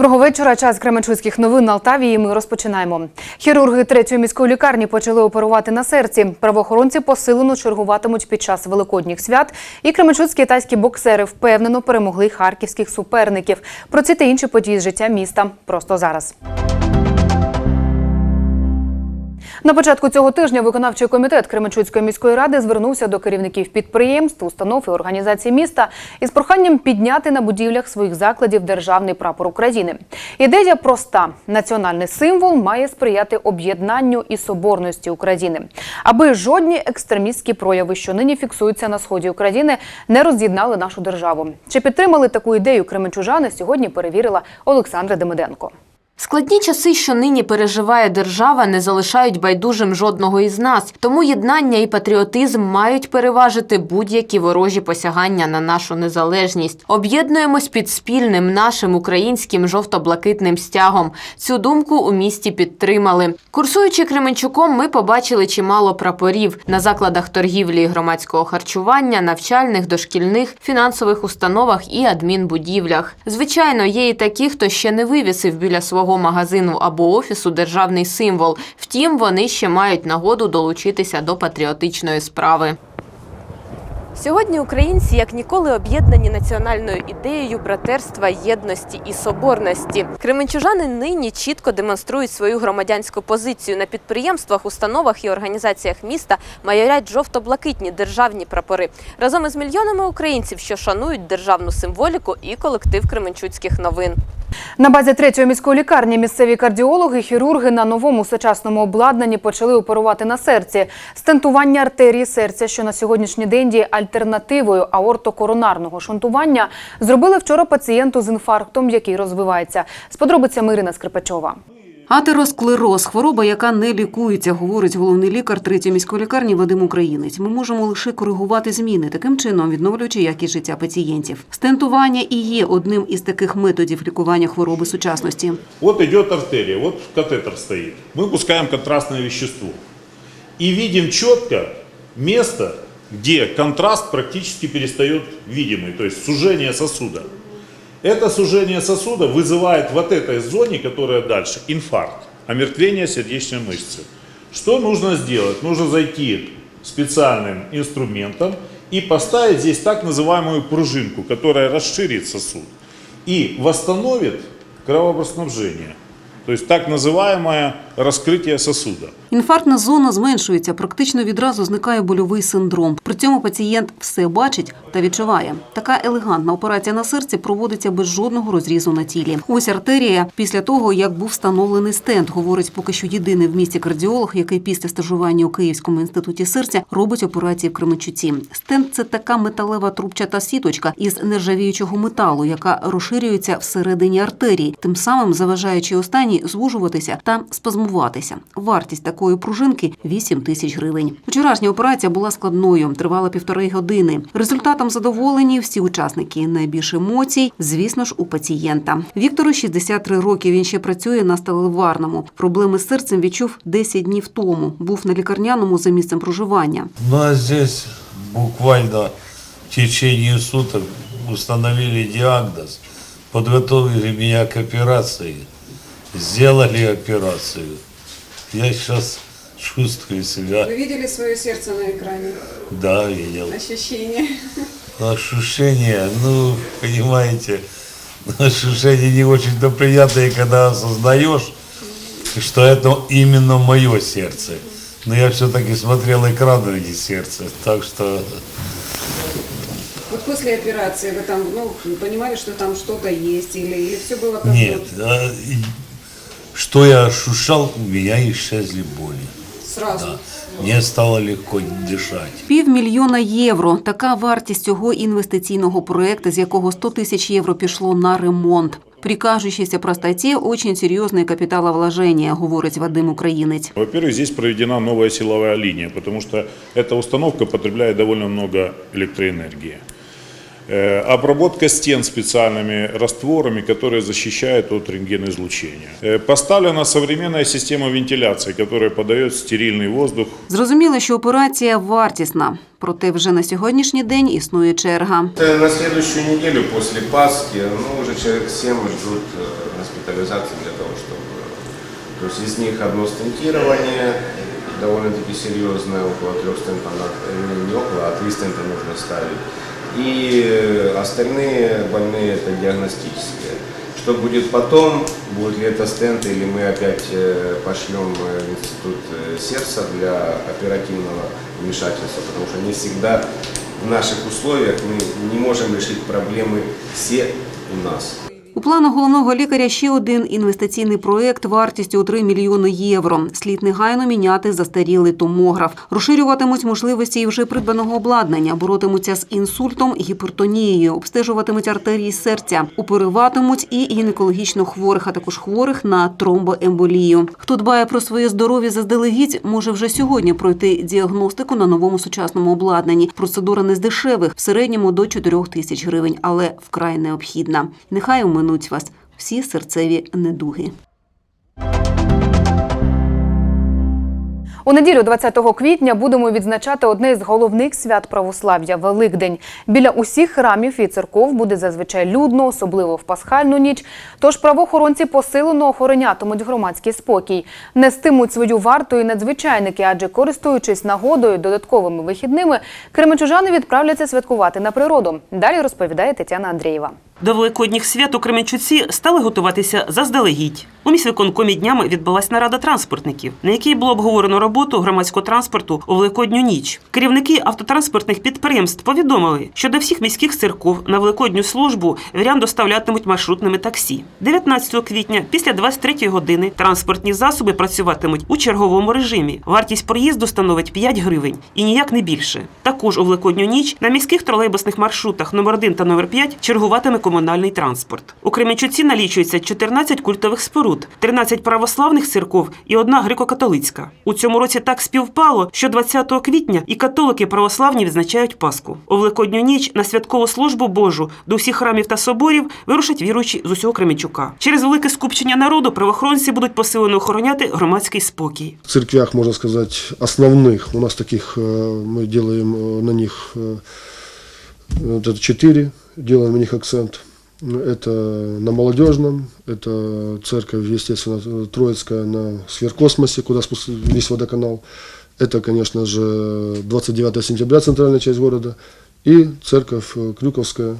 Доброго вечора. Час Кременчуцьких новин на Алтаві. І ми розпочинаємо. Хірурги третьої міської лікарні почали оперувати на серці. Правоохоронці посилено чергуватимуть під час великодніх свят. І кременчуцькі тайські боксери впевнено перемогли харківських суперників. Про ці та інші події з життя міста просто зараз. На початку цього тижня виконавчий комітет Кременчуцької міської ради звернувся до керівників підприємств, установ і організацій міста із проханням підняти на будівлях своїх закладів державний прапор України. Ідея проста: національний символ має сприяти об'єднанню і соборності України, аби жодні екстремістські прояви, що нині фіксуються на сході України, не роз'єднали нашу державу. Чи підтримали таку ідею кременчужани? Сьогодні перевірила Олександра Демиденко. Складні часи, що нині переживає держава, не залишають байдужим жодного із нас. Тому єднання і патріотизм мають переважити будь-які ворожі посягання на нашу незалежність. Об'єднуємось під спільним нашим українським жовто-блакитним стягом. Цю думку у місті підтримали. Курсуючи Кременчуком, ми побачили чимало прапорів на закладах торгівлі і громадського харчування, навчальних, дошкільних, фінансових установах і адмінбудівлях. Звичайно, є і такі, хто ще не вивісив біля свого магазину або офісу державний символ. Втім, вони ще мають нагоду долучитися до патріотичної справи. Сьогодні українці як ніколи об'єднані національною ідеєю братерства, єдності і соборності. Кременчужани нині чітко демонструють свою громадянську позицію на підприємствах, установах і організаціях міста майорять жовто-блакитні державні прапори разом із мільйонами українців, що шанують державну символіку і колектив Кременчуцьких новин. На базі третьої міської лікарні місцеві кардіологи, хірурги на новому сучасному обладнанні почали оперувати на серці. Стентування артерії серця, що на сьогоднішній день є альтернативою аортокоронарного шунтування, зробили вчора пацієнту з інфарктом, який розвивається. З подробицями Ірина Скрипачова. Атеросклероз – хвороба, яка не лікується, говорить головний лікар третьої міської лікарні Вадим Українець. Ми можемо лише коригувати зміни, таким чином відновлюючи якість життя пацієнтів. Стентування і є одним із таких методів лікування хвороби сучасності. Вот идет артерия, вот катетер стоит. Мы пускаем контрастное вещество. И видим четко место, где контраст практически перестает видимый, то есть сужение сосуда. Это сужение сосуда вызывает вот этой зоне, которая дальше, инфаркт, омертвение сердечной мышцы. Что нужно сделать? Нужно зайти специальным инструментом и поставить здесь так называемую пружинку, которая расширит сосуд и восстановит кровоснабжение. То есть так называемое раскрытие сосуда. Інфарктна зона зменшується, практично відразу зникає больовий синдром. При цьому пацієнт все бачить та відчуває. Така елегантна операція на серці проводиться без жодного розрізу на тілі. Ось артерія після того, як був встановлений стенд, говорить поки що єдиний в місті кардіолог, який після стажування у Київському інституті серця робить операції в Кременчуці. Стенд це така металева трубчата сіточка із нержавіючого металу, яка розширюється всередині артерії, тим самим заважаючи останній звужуватися та спазмуватися. Вартість такої пружинки 8 тисяч гривень. Вчорашня операція була складною, тривала півтори години. Результатом задоволені всі учасники. Найбільше емоцій, звісно ж, у пацієнта. Віктору 63 роки. Він ще працює на сталеварному. Проблеми з серцем відчув 10 днів тому. Був на лікарняному за місцем проживання. Ну а здесь буквально в течение суток установили диагноз, подготовили меня к операции, сделали операцию. Я сейчас чувствую себя, Вы видели свое сердце на экране? да, видел. Ощущения? Ощущения, ну, понимаете, ощущения не очень-то приятные, когда осознаешь, что это именно мое сердце. Но я все-таки смотрел экран, а не сердце, так что Вот после операции вы там, ну, понимали, что там что-то есть, или, или все было как Нет, что я ощущал, у меня исчезли боли. сразу? Мне стало легко дышать. Півмільйона євро – така вартість цього інвестиційного проекту, з якого 100 тисяч євро пішло на ремонт. При кажущейся простоте очень серьезные капиталовложения, говорить Вадим Українець. Во-первых, здесь проведена новая силовая линия, потому что эта установка потребляет довольно много электроэнергии. Э, Обработка стен специальными растворами, которые защищают от рентгеноизлучения. Э, Поставлена современная система вентиляции, которая подает стерильный воздух Зрозуміло, що операція вартісна. Проте вже на сьогоднішній день існує черга. Это На следующую неделю после Пасхи, ну, уже человек 7 ждут э, на детализации для того, чтобы... То есть из них одно стентирование, довольно-таки серьезное, около трех стентов, надо- э, не около, а три стента нужно ставить. И э, остальные больные это диагностические. Что будет потом, будет ли это стенд или мы опять э, пошлем э, в институт сердца для оперативного вмешательства, потому что не всегда в наших условиях мы не можем решить проблемы все у нас. У планах головного лікаря ще один інвестиційний проект вартістю у 3 мільйони євро. Слід негайно міняти застарілий томограф. Розширюватимуть можливості і вже придбаного обладнання, боротимуться з інсультом, гіпертонією, обстежуватимуть артерії серця, оперуватимуть і гінекологічно хворих, а також хворих на тромбоемболію. Хто дбає про своє здоров'я заздалегідь, може вже сьогодні пройти діагностику на новому сучасному обладнанні. Процедура не з дешевих, в середньому до 4 тисяч гривень, але вкрай необхідна. Нехай оминуть вас всі серцеві недуги. У неділю 20 квітня будемо відзначати одне із головних свят православ'я Великдень. Біля усіх храмів і церков буде зазвичай людно, особливо в пасхальну ніч. Тож правоохоронці посилено охоронятимуть громадський спокій, нестимуть свою варту і надзвичайники, адже користуючись нагодою додатковими вихідними, кременчужани відправляться святкувати на природу. Далі розповідає Тетяна Андрієва. До великодніх свят у Кременчуці стали готуватися заздалегідь. У міськвиконкомі днями відбулась нарада транспортників, на якій було обговорено роботу громадського транспорту у великодню ніч. Керівники автотранспортних підприємств повідомили, що до всіх міських церков на великодню службу вірян доставлятимуть маршрутними таксі. 19 квітня після 23 години транспортні засоби працюватимуть у черговому режимі. Вартість проїзду становить 5 гривень і ніяк не більше. Також у великодню ніч на міських тролейбусних маршрутах номер 1 та номер 5 чергуватиме комунальний транспорт. У Кременчуці налічується 14 культових споруд, 13 православних церков і одна греко-католицька. У цьому році так співпало, що 20 квітня і католики православні відзначають Пасху. У великодню ніч на святкову службу Божу до всіх храмів та соборів вирушать віруючі з усього Кременчука. Через велике скупчення народу правоохоронці будуть посилено охороняти громадський спокій. в церквях, можно сказать, основных. У нас таких э, мы делаем э, на них э, вот это четыре, делаем на них акцент. Это на молодежном, это церковь, естественно, Троицкая на сверхкосмосе, куда спуск- весь водоканал. Это, конечно же, 29 сентября, центральная часть города. И церковь э, Крюковская,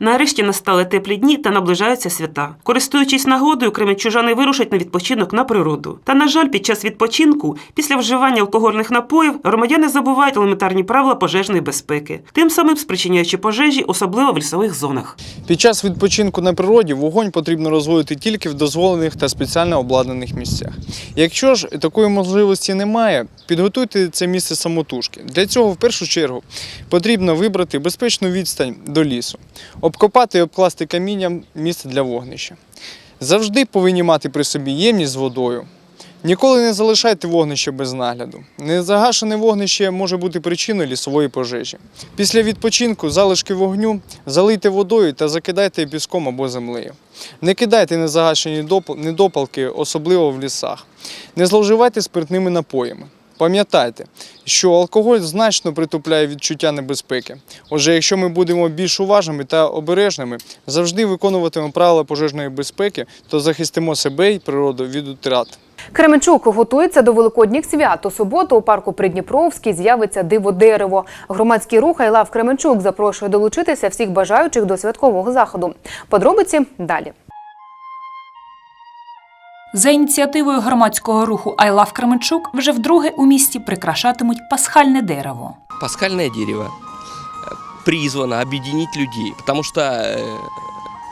Нарешті настали теплі дні та наближаються свята. Користуючись нагодою, кременчужани вирушать на відпочинок на природу. Та, на жаль, під час відпочинку, після вживання алкогольних напоїв, громадяни забувають елементарні правила пожежної безпеки, тим самим спричиняючи пожежі, особливо в лісових зонах. Під час відпочинку на природі вогонь потрібно розводити тільки в дозволених та спеціально обладнаних місцях. Якщо ж такої можливості немає, підготуйте це місце самотужки. Для цього в першу чергу потрібно вибрати безпечну відстань до лісу, обкопати і обкласти камінням місце для вогнища. Завжди повинні мати при собі ємність з водою. Ніколи не залишайте вогнище без нагляду. Незагашене вогнище може бути причиною лісової пожежі. Після відпочинку залишки вогню залийте водою та закидайте піском або землею. Не кидайте незагашені недопалки, особливо в лісах. Не зловживайте спиртними напоями. Пам'ятайте, що алкоголь значно притупляє відчуття небезпеки. Отже, якщо ми будемо більш уважними та обережними, завжди виконуватимемо правила пожежної безпеки, то захистимо себе і природу від утрат. Кременчук готується до великодніх свят. У суботу у парку Придніпровський з'явиться диво дерево. Громадський рух «Айлав Кременчук запрошує долучитися всіх бажаючих до святкового заходу. Подробиці далі. За ініціативою громадського руху «I love Кременчук» вже вдруге у місті прикрашатимуть пасхальне дерево. Пасхальное дерево э, призвано объединить людей, потому что э,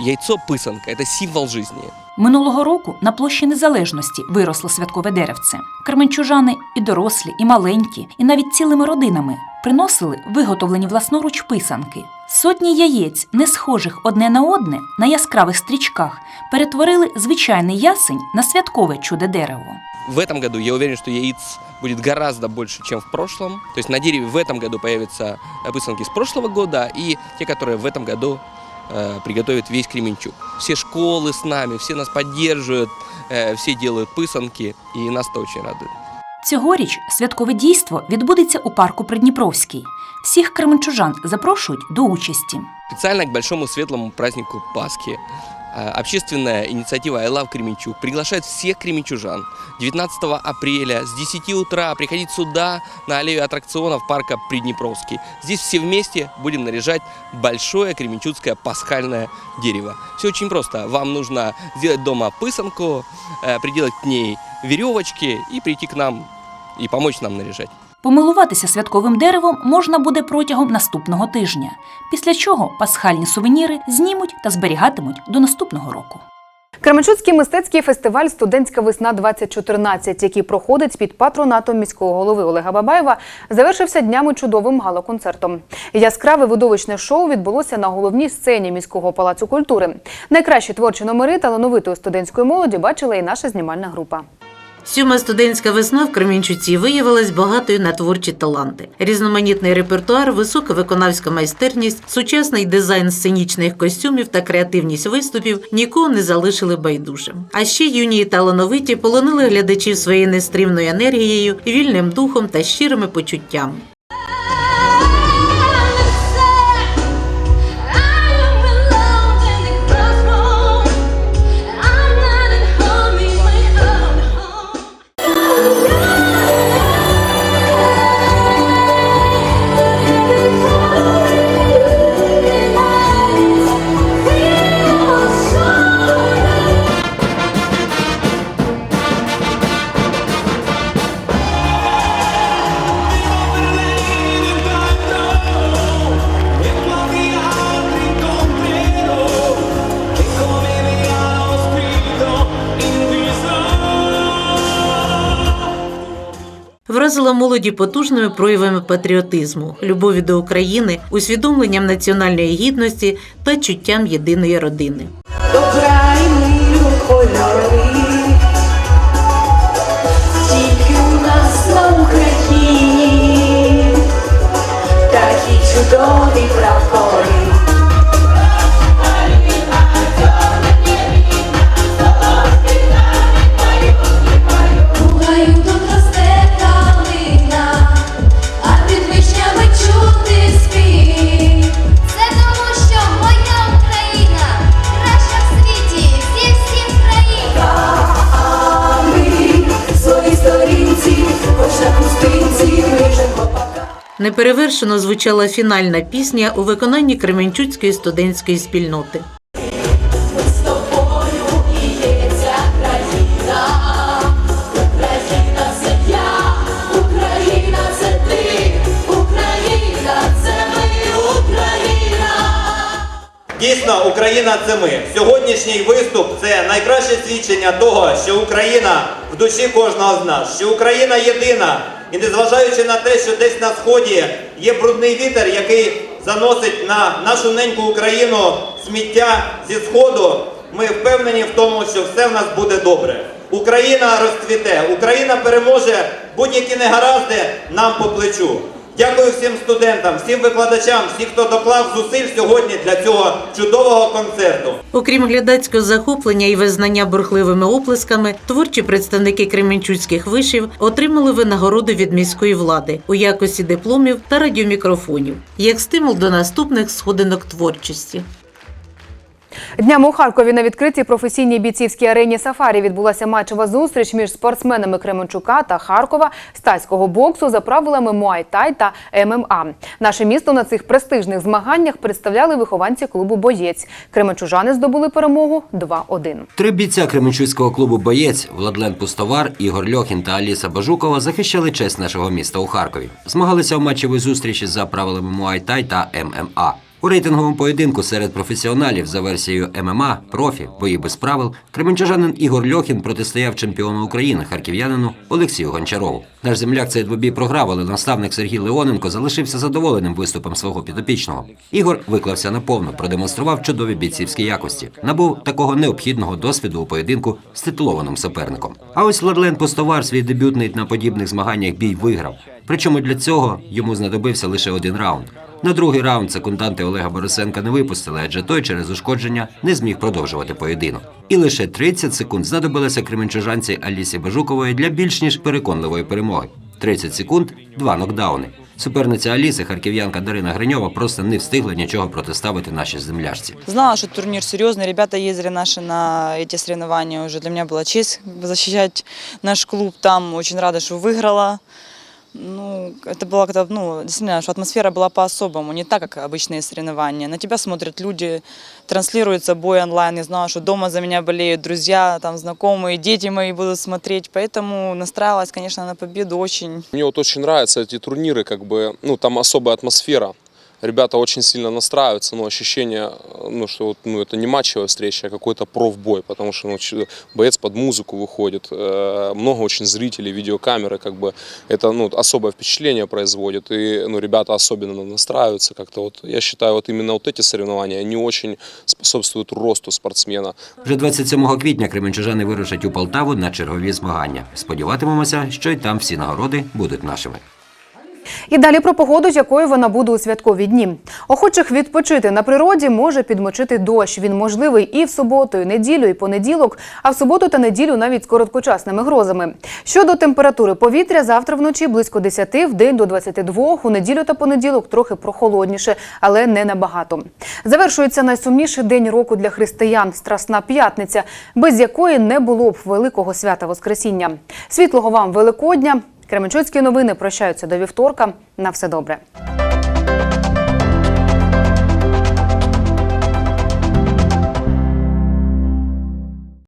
яйцо писанка – это символ жизни. Минулого року на площі Незалежності виросло святкове деревце. Кременчужани і дорослі, і маленькі, і навіть цілими родинами приносили виготовлені власноруч писанки. Сотні яєць, не схожих одне на одне, на яскравих стрічках, перетворили звичайний ясень на святкове чудо дерево. В этом году я уверен, что яиц будет гораздо больше, чем в прошлом. То есть на дереве в этом году появятся э, пысанки с прошлого года и те, которые в этом году э, приготовит весь Кременчук. Все школы с нами, все нас поддерживают, э, все делают пысанки, и нас это очень радует. Цьогоріч святкове дійство відбудеться у парку Придніпровський. Всіх кременчужан запрошують до участі. Специально к большому светлому празднику Пасхи э, общественная инициатива «I love Кременчуг» приглашает всех кременчужан 19 апреля с 10 утра приходить сюда, на аллею аттракционов парка Приднепровский. Здесь все вместе будем наряжать большое кременчугское пасхальное дерево. Все очень просто. Вам нужно сделать дома пысанку, э, приделать к ней веревочки и прийти к нам и помочь нам наряжать. Помилуватися святковим деревом можна буде протягом наступного тижня, після чого пасхальні сувеніри знімуть та зберігатимуть до наступного року. Кременчуцький мистецький фестиваль Студентська весна 2014 який проходить під патронатом міського голови Олега Бабаєва, завершився днями чудовим галоконцертом. Яскраве видовищне шоу відбулося на головній сцені міського палацу культури. Найкращі творчі номери талановитої студентської молоді бачила і наша знімальна група. Сьома студентська весна в Кремінчуці виявилась багатою на творчі таланти. Різноманітний репертуар, висока виконавська майстерність, сучасний дизайн сценічних костюмів та креативність виступів нікого не залишили байдужим. А ще юні і талановиті полонили глядачів своєю нестримною енергією, вільним духом та щирими почуттями. Вразила молоді потужними проявами патріотизму, любові до України, усвідомленням національної гідності та чуттям єдиної родини. Україні такі чудові прапори. Неперевершено звучала фінальна пісня у виконанні Кременчуцької студентської спільноти. Дійсно, Україна це ми. Сьогоднішній виступ це найкраще свідчення того, що Україна в душі кожного з нас, що Україна єдина. І незважаючи на те, що десь на сході є брудний вітер, який заносить на нашу неньку Україну сміття зі сходу, ми впевнені в тому, що все в нас буде добре. Україна розцвіте, Україна переможе будь-які негаразди нам по плечу. Дякую всім студентам, всім викладачам, всім, хто доклав зусиль сьогодні для цього чудового концерту. Окрім глядацького захоплення і визнання бурхливими оплесками, творчі представники кременчуцьких вишів отримали винагороду від міської влади у якості дипломів та радіомікрофонів як стимул до наступних сходинок творчості. Днями у Харкові на відкритій професійній бійцівській арені Сафарі відбулася матчева зустріч між спортсменами Кременчука та Харкова з тайського боксу за правилами Муай-Тай та ММА. Наше місто на цих престижних змаганнях представляли вихованці клубу Боєць. Кременчужани здобули перемогу 2-1. Три бійця Кременчуцького клубу Боєць Владлен Пустовар, Ігор Льохін та Аліса Бажукова захищали честь нашого міста у Харкові. Змагалися в матчевій зустрічі за правилами Муай-Тай та ММА. У рейтинговому поєдинку серед професіоналів за версією ММА, профі, бої без правил, кременчужанин Ігор Льохін протистояв чемпіону України харків'янину Олексію Гончарову. Наш земляк цей двобій програв, але наставник Сергій Леоненко залишився задоволеним виступом свого підопічного. Ігор виклався наповну, продемонстрував чудові бійцівські якості, набув такого необхідного досвіду у поєдинку з титулованим суперником. А ось Владлен Пустовар свій дебютний на подібних змаганнях бій виграв. Причому для цього йому знадобився лише один раунд. На другий раунд секунданти Олега Борисенка не випустили, адже той через ушкодження не зміг продовжувати поєдинок. І лише 30 секунд знадобилося кременчужанці Алісі Бажукової для більш ніж переконливої перемоги. 30 секунд, два нокдауни. Суперниця Аліси, харків'янка Дарина Гриньова, просто не встигла нічого протиставити нашій землячці. Знала, что турнир серьезный, ребята ездили наши на эти соревнования уже. Для меня была честь защищать наш клуб там. Очень рада, что выиграла. Ну, это было как-то, ну, действительно, что атмосфера была по-особому, не так, как обычные соревнования. На тебя смотрят люди, транслируется бой онлайн. Я знала, что дома за меня болеют друзья, там, знакомые, дети мои будут смотреть. Поэтому настраивалась, конечно, на победу очень. Мне вот очень нравятся эти турниры, как бы, ну, там особая атмосфера. Ребята очень сильно настраиваются, но ощущение, ну, что вот, ну, это не матчевая встреча, а какой-то профбой, потому что ну, ч- боец под музыку выходит, э, много очень зрителей, видеокамеры, как бы, это, ну, особое впечатление производит, и, ну, ребята особенно настраиваются как-то, вот, я считаю, вот именно вот эти соревнования, они очень способствуют росту спортсмена. Вже 27 квітня кременчужани вирушать у Полтаву на чергові змагання. Сподіватимемося, що й там всі нагороди будуть нашими. І далі про погоду, з якою вона буде у святкові дні. Охочих відпочити на природі може підмочити дощ. Він можливий і в суботу, і неділю, і понеділок, а в суботу та неділю навіть з короткочасними грозами. Щодо температури повітря, завтра вночі близько 10, в день до 22, у неділю та понеділок трохи прохолодніше, але не набагато. Завершується найсумніший день року для християн – Страсна п'ятниця, без якої не було б великого свята Воскресіння. Світлого вам Великодня! Кременчуцькі новини прощаються до вівторка. На все добре.